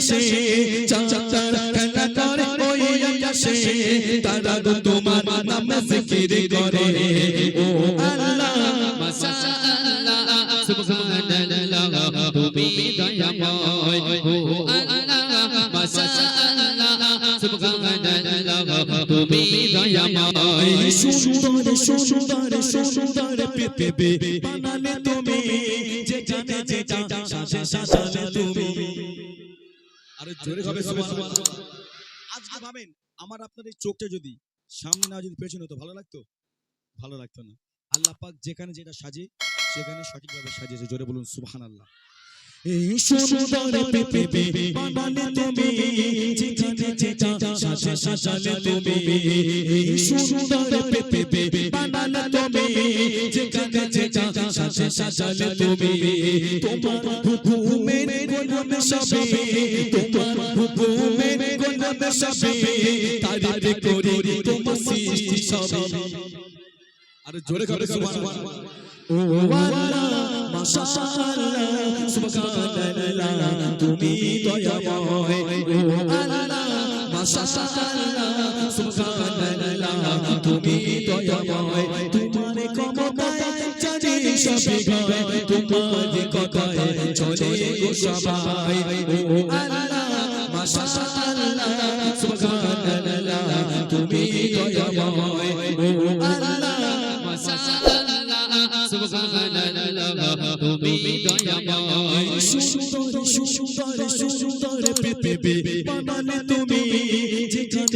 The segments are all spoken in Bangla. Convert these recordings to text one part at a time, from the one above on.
আসে চাচারা খেলা করে ওই আকাশে তারা গো তোমার নাম জিকির করে ও আল্লাহ মাশাআল্লাহ সুবহানাল্লাহ তুমি দয়াময় ও আল্লাহ মাশাআল্লাহ সুবহানাল্লাহ তুমি দয়াময় সুন্দর সুন্দর সুন্দর পৃথিবী বানালে তুমি যেখানে যেটা সাজে সাজালে তুমি আরে জোরে হবে আজকে ভাবেন আমার আপনার এই চোখটা যদি সামনে না যদি পেছনে হতো ভালো লাগতো ভালো লাগতো না আল্লাহ পাক যেখানে যেটা সাজে সেখানে সঠিকভাবে সাজিয়েছে জোরে বলুন সুবহানাল্লাহ এই সুন্দর পৃথিবী বানালে তুমি যেখানে যেটা সাজে সাজালে তুমি এই সুন্দর পৃথিবী বানালে তুমি যেখানে যেটা সাজে সাজালে তুমি। তোমার হুকুমের গুণে সবে। তোমার হুকুমের গুণে সবে। তারিফ করি তোমার সৃষ্টি সবে। আরে জোরে হবে সুবহানাল্লাহ। ও আল্লাহ, মাশাআল্লাহ, সুবহানাল্লাহ। তুমি দয়াময়। ও আল্লাহ, মাশাআল্লাহ, সুবহানাল্লাহ। তুমি দয়াময়। তোমার জানি সবে গায় তোমার কথায় চলে গো সবাই ও আল্লাহ মাশাআল্লাহ সুবহানাল্লাহ তুমি দয়াময় ও আল্লাহ মাশাআল্লাহ সুবহানাল্লাহ তুমি দয়াময় সুন্দর সুন্দর সুন্দর পৃথিবী বানালে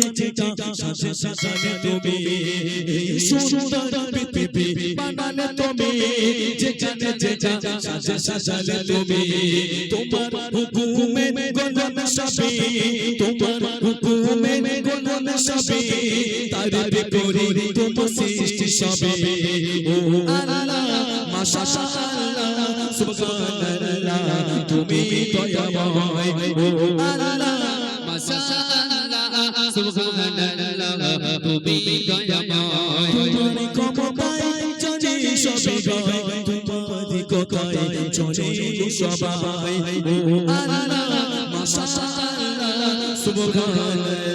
তুমি যেখানে যেটা তুমি। সুন্দর পৃথিবী বানালে তুমি, যেখানে যেটা সাজে সাজালে তুমি। তোমার হুকুমে গগন সবে তোমার হুকুমে গগন সবে তারিফ করি তোমার সৃষ্টি সবে ও আল্লাহ, মাশাআল্লাহ, সুবহানাল্লাহ, তুমি দয়াময়। ও আল্লাহ, মাশাআল্লাহ। সুবহানাল্লাহ তুমি দয়াময় তোমার ক্ষমতায় চলে সবে গায় তোমার কথায় চলে সবাই ও আল্লাহ মাশাআল্লাহ সুবহানাল্লাহ তুমি